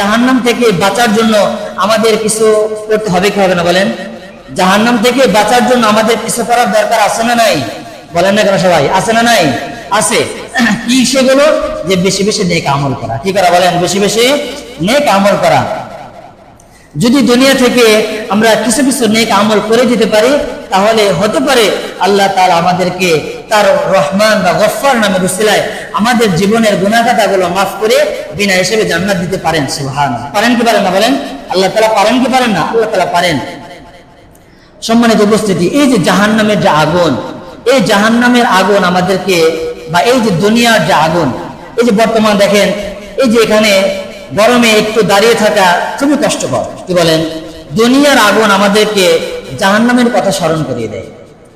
জাহান্নাম থেকে বাঁচার জন্য আমাদের কিছু করতে হবে কি হবে না বলেন? জাহান্নাম থেকে বাঁচার জন্য আমাদের কিছু করার দরকার আছে না নাই? বলেন না কেন সবাই? আছে না নাই? আছে। কি সেগুলো? যে বেশি বেশি নেক আমল করা। কি করা বলেন? বেশি বেশি নেক আমল করা। যদি দুনিয়া থেকে আমরা কিছু কিছু নেক আমল করে দিতে পারি, তাহলে হতে পারে আল্লাহ তাআলা আমাদেরকে তার রহমান বা গফফার নামে রুসিলায় আমাদের জীবনের গুনাহগাতাগুলো মাফ করে বিনা হিসেবে জান্নাত দিতে পারেন সুবহান পারেন কি পারেন না বলেন আল্লাহ তাআলা পারেন কি পারেন না? আল্লাহ তাআলা পারেন। সম্মানিত উপস্থিতি, এই যে জাহান্নামের যে আগুন, এই জাহান্নামের আগুন আমাদেরকে, বা এই যে দুনিয়ার যে আগুন, এই যে বর্তমান দেখেন, এই যে এখানে গরমে একটু দাঁড়িয়ে থাকা খুবই কষ্টকর। কি বলেন? দুনিয়ার আগুন আমাদেরকে জাহান্নামের কথা স্মরণ করিয়ে দেয়।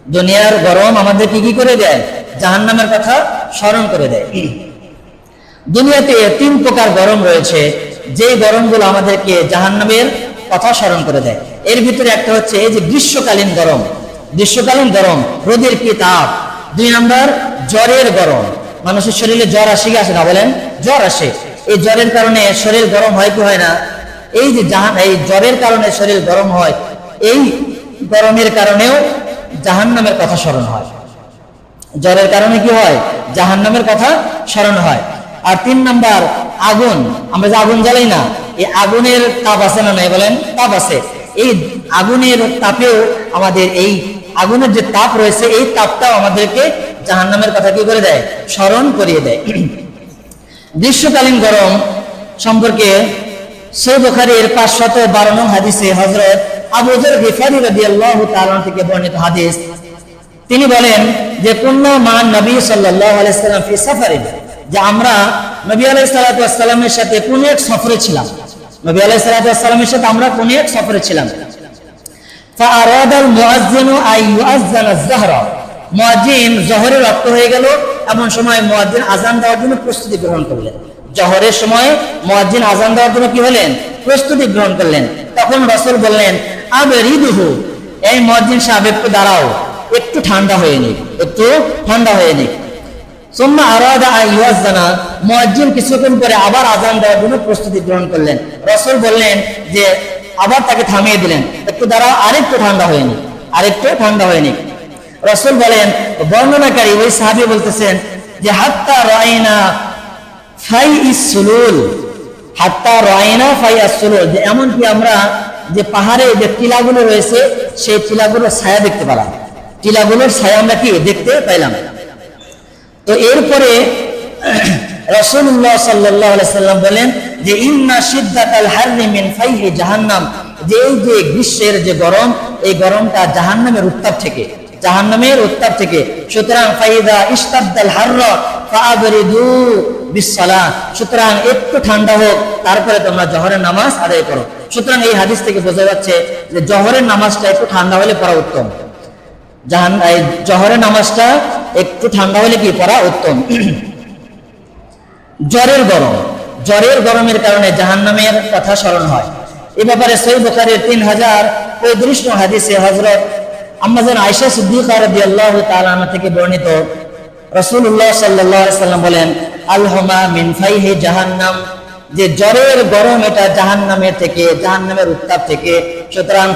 দুনিয়ার গরম আমাদেরকে কি করে দেয়? জাহান্নামের কথা স্মরণ করে দেয়। দুনিয়াতে তিন প্রকার গরম রয়েছে। যে গরমগুলো আমাদেরকে জাহান্নামের কথা স্মরণ করে দেয়। এর ভিতরে একটা হচ্ছে এই যে গ্রীষ্মকালীন গরম। গ্রীষ্মকালীন গরম, রোদের কি তাপ দুই নাম্বার, জ্বরের গরম। মানুষের শরীরে জ্বর আসে কি আসে না বলেন? জ্বর আসে। এই জ্বরের কারণে শরীর গরম হয় কি হয় না? এই যে জাহান এই জ্বরের কারণে শরীর গরম হয়, এই গরমের কারণেও জাহান্নামের কথা স্মরণ হয়। জ্বরের কারণে কি হয়? জাহান্নামের কথা স্মরণ হয়। আর তিন নাম্বার, আগুন। আমরা যে আগুন জ্বালাই না, এই আগুনের তাপ আছে না নাই বলেন? তাপ আছে। এই আগুনের তাপেও আমাদের এই আগুনের যে তাপ রয়েছে, এই তাপটাও আমাদেরকে জাহান্নামের কথা কি করে দেয়? স্মরণ করিয়ে দেয়। গ্রীষ্মকালীন গরম সম্পর্কে সে বুখারীর পাঁচশত বারো নং হাদিসে হজরত আবু যর গিফারি রাদিয়াল্লাহু তাআলা থেকে বর্ণিত হাদিস তিনি বলেন যে কুন্না মান নবী সাল্লাল্লাহু আলাইহি সাল্লাম ফি সাফারিন যে আমরা নবী আলাইহিস সালাতু ওয়াসসালামের সাথে কোন এক সফরে ছিলাম নবী আলাইহিস সালাতু ওয়াসসালামের সাথে আমরা কোন এক সফরে ছিলাম فأراد المؤذن أن يؤذن الزهر মুয়াজ্জিন জহরের রক্ত হয়ে গেল এমন সময় মুয়াজ্জিন আজান দেওয়ার জন্য প্রস্তুতি গ্রহণ করলেন জহরের সময় মুয়াজ্জিন আজান দেওয়ার জন্য কি হলেন প্রস্তুতি গ্রহণ করলেন তখন রাসূল বললেন এই সাহেব, একটু দাঁড়াও। একটু ঠান্ডা হয়ে নিক। একটু ঠান্ডা হয়ে নিক। প্রস্তুতি গ্রহণ করলেন। একটু দাঁড়াও, আরেকটু ঠান্ডা ঠান্ডা নিক। রসুল বলেন, বর্ণনাকারী ওই সাহাবি বলতেছেন যে, হাত্তা ফাই হাত্তা ফাই এমনকি আমরা যে পাহাড়ে যে টিলাগুলো রয়েছে, সেই টিলাগুলোর ছায়া দেখতে পেলাম। টিলাগুলোর ছায়া আমরা কি দেখতে পেলাম তো এরপরে রসুল্লাহ সাল্লাম বলেন যে, ইন্না জাহান্নাম। যে এই যে গ্রীষ্মের যে গরম, এই গরমটা জাহান্নামের উত্তাপ থেকে, জাহান্নামের উত্তাপ থেকে। সুতরাং, ফাইদা ইস্তাবদাল হারর সুতরাং, একটু ঠান্ডা হোক, তারপরে তোমরা জহরের নামাজ আদায় করো। সুতরাং এই হাদিস থেকে বোঝা যাচ্ছে যে জহরের নামাজটা একটু ঠান্ডা হলে পড়া উত্তম। জাহান জহরের নামাজটা একটু ঠান্ডা হলে কি পড়া উত্তম? জ্বরের গরম। জ্বরের গরমের কারণে জাহান্নামের কথা স্মরণ হয়। এ ব্যাপারে সই বুখারের তিন হাজার পঁয়ত্রিশ হাদিসে হজরত আম্মাজান আয়সা সিদ্দিকা রাদিয়াল্লাহু তাআলা আনহা থেকে বর্ণিত রাসূলুল্লাহ সাল্লাল্লাহু আলাইহি সাল্লাম বলেন, আলহমা মিনফাই হে জাহান্নাম। যে জ্বরের গরম এটা জাহান্নামের থেকে, জাহান্নামের উত্তাপ থেকে। সুতরাং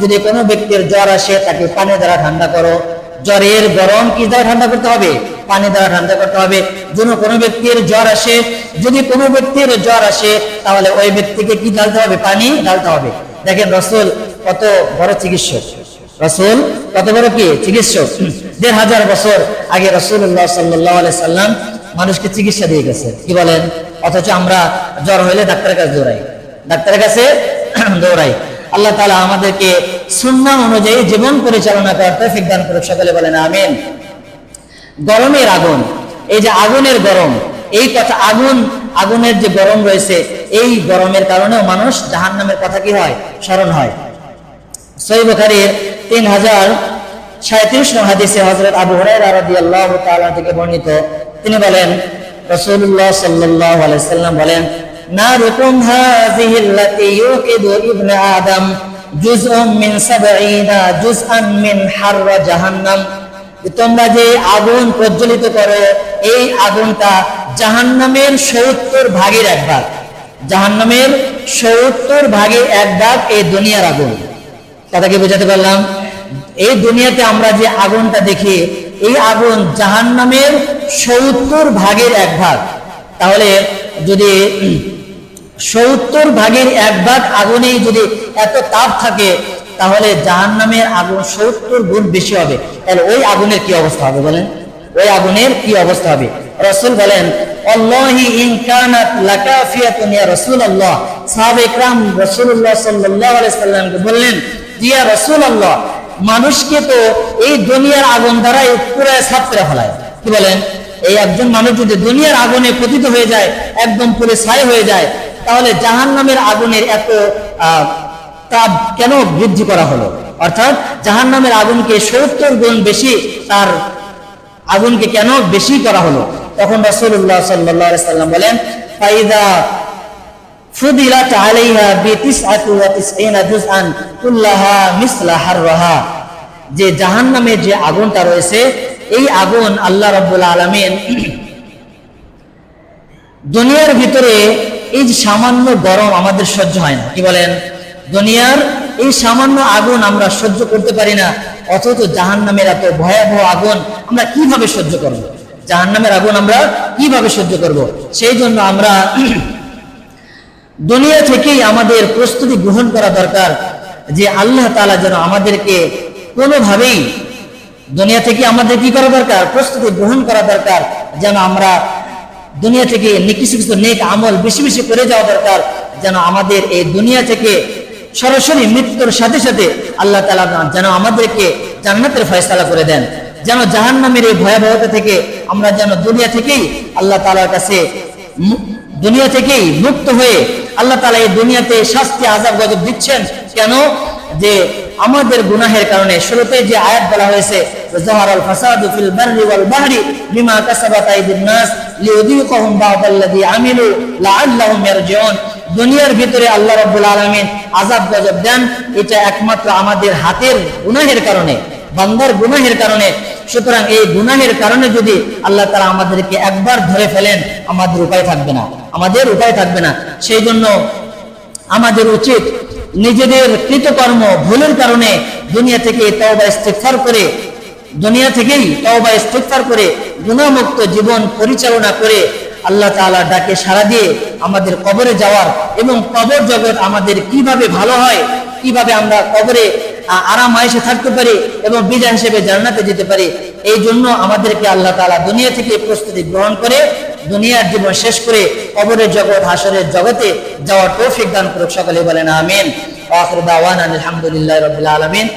যদি কোনো ব্যক্তির জ্বর আসে, তাকে পানি দ্বারা ঠান্ডা করো। জ্বরের গরম কি দ্বারা ঠান্ডা করতে হবে? পানি দ্বারা ঠান্ডা করতে হবে। যেন কোনো ব্যক্তির জ্বর আসে, যদি কোনো ব্যক্তির জ্বর আসে, তাহলে ওই ব্যক্তিকে কি ঢালতে হবে? পানি ঢালতে হবে। দেখেন রসুল কত বড় চিকিৎসক। রসুল কত বড় কি? চিকিৎসক। দেড় হাজার বছর আগে রসুল্লাহ সাল্লাহ সাল্লাম মানুষকে চিকিৎসা দিয়ে গেছে। কি বলেন? অথচ আমরা জ্বর হইলে ডাক্তারের কাছে দৌড়াই। ডাক্তারের কাছে দৌড়াই। আল্লাহ তালা আমাদেরকে সুন্না অনুযায়ী জীবন পরিচালনা করার তৌফিক দান করে সকলে বলেন আমিন। গরমের আগুন, এই যে আগুনের গরম, এই কথা আগুন, আগুনের যে গরম রয়েছে, এই গরমের কারণেও মানুষ জাহান নামের কথা কি হয়? স্মরণ হয়। সই বুখারীর তিন হাজার সাঁত্রিশ হাদিসে হজরত আবু তাআলা থেকে বর্ণিত তিনি বলেন, রাসূলুল্লাহ সাল্লাল্লাহু আলাইহি সাল্লাম বলেন ইউকিদু ইবনে আদম মিন সাবঈনা মিন হাররা জাহান্নাম। তোমরা যে আগুন প্রজ্বলিত করো, এই আগুনটা জাহান্নামের সত্তর ভাগের এক ভাগ। জাহান্নামের সত্তর ভাগের এক ভাগ এই দুনিয়ার আগুন। কথাকে বোঝাতে পারলাম? এই দুনিয়াতে আমরা যে আগুনটা দেখি, এই আগুন জাহান্নামের সত্তর ভাগের এক ভাগ। তাহলে যদি সত্তর ভাগের এক ভাগ আগুনেই যদি এত তাপ থাকে, তাহলে জাহান্নামের আগুন সত্তর গুণ বেশি হবে। তাহলে ওই আগুনের কি অবস্থা হবে বলেন? ওই আগুনের কি অবস্থা হবে? রসুল বলেন মানুষকে তো এই দুনিয়ার আগুন দ্বারাই পুরো ছাত্রে ফেলায়। কি বলেন? এই একজন মানুষ যদি দুনিয়ার আগুনে পতিত হয়ে যায়, একদম পুরো ছাই হয়ে যায়, তাহলে জাহান্নামের আগুনের এত তাপ কেন বৃদ্ধি করা হলো? অর্থাৎ জাহান্নামের আগুনকে সত্তর গুণ বেশি তার আগুনকে কেন বেশি করা হলো? তখন রাসূলুল্লাহ সাল্লাল্লাহু আলাইহি সাল্লাম বলেন, ফাইদা ফুদিলাত আলাইহা তিসঈনা জুজআন কুল্লাহা মিসলা হাররাহা। যে জাহান্নামে যে আগুনটা রয়েছে এই আগুন আল্লাহ রাব্বুল আলামিন দুনিয়ার ভিতরে এই যে সামান্য গরম আমাদের সহ্য হয় না। কি বলেন? দুনিয়ার এই সামান্য আগুন আমরা সহ্য করতে পারি না। অথচ জাহান্নামের এত ভয়াবহ আগুন আমরা কীভাবে সহ্য করব? জাহান্নামের আগুন আমরা কীভাবে সহ্য করব? সেই জন্য আমরা দুনিয়া থেকেই আমাদের প্রস্তুতি গ্রহণ করা দরকার যে আল্লাহ তাআলা যেন আমাদেরকে কোনোভাবেই দুনিয়া থেকে আমাদের কি করা দরকার? প্রস্তুতি গ্রহণ করা দরকার। যেন আমরা দুনিয়া থেকে কিছু কিছু নেক আমল বেশি বেশি করে যাওয়া দরকার। যেন আমাদের এই দুনিয়া থেকে সরাসরি মৃত্যুর সাথে সাথে আল্লাহ তালা যেন আমাদেরকে জান্নাতের ফয়সালা করে দেন। যেন জাহান নামের এই ভয়াবহতা থেকে আমরা যেন দুনিয়া থেকেই আল্লাহ তালার কাছে দুনিয়া থেকেই মুক্ত হয়ে আল্লাহ তালা এই দুনিয়াতে শাস্তি আজাব গজব দিচ্ছেন। কেন? যে আমাদের গুনাহের কারণে শুরুতে যে আয়াত বলা হয়েছে, জহারাল ফাসাদু ফিল বাররি ওয়াল বাহরি বিমা কাসাবাত আইদিন নাস লিউযীকাহুম বা'দাল্লাযী আমিলু লাআল্লাহুম ইয়ারজিউন। দুনিয়ার ভিতরে আল্লাহ রাব্বুল আলামিন আযাব গজব দেন, এটা একমাত্র আমাদের হাতের গুনাহের কারণে, বান্দার গুনাহের কারণে। সুতরাং এই গুনাহের কারণে যদি আল্লাহ তারা আমাদেরকে একবার ধরে ফেলেন, আমাদের উপায় থাকবে না, আমাদের উপায় থাকবে না। সেই জন্য আমাদের উচিত নিজেদের কৃতকর্ম ভুলের কারণে দুনিয়া থেকে তওবা ইস্তেগফার করে, দুনিয়া থেকেই তওবা ইস্তেগফার করে, গুনাহমুক্ত জীবন পরিচালনা করে আল্লাহ তাআলা ডাকে সাড়া দিয়ে আমাদের কবরে যাওয়ার এবং কবর জগৎ আমাদের কীভাবে ভালো হয়, কীভাবে আমরা কবরে আরাম আয়েসে থাকতে পারি এবং বিজয় হিসেবে জান্নাতে যেতে পারি, এই জন্য আমাদেরকে আল্লাহ তাআলা দুনিয়া থেকে প্রস্তুতি গ্রহণ করে দুনিয়ার জীবন শেষ করে কবরের জগৎ, হাসরের জগতে যাওয়ার তৌফিক দান করুক সকলে বলেন, আমিন। আলহামদুলিল্লাহ রবিল আলামিন।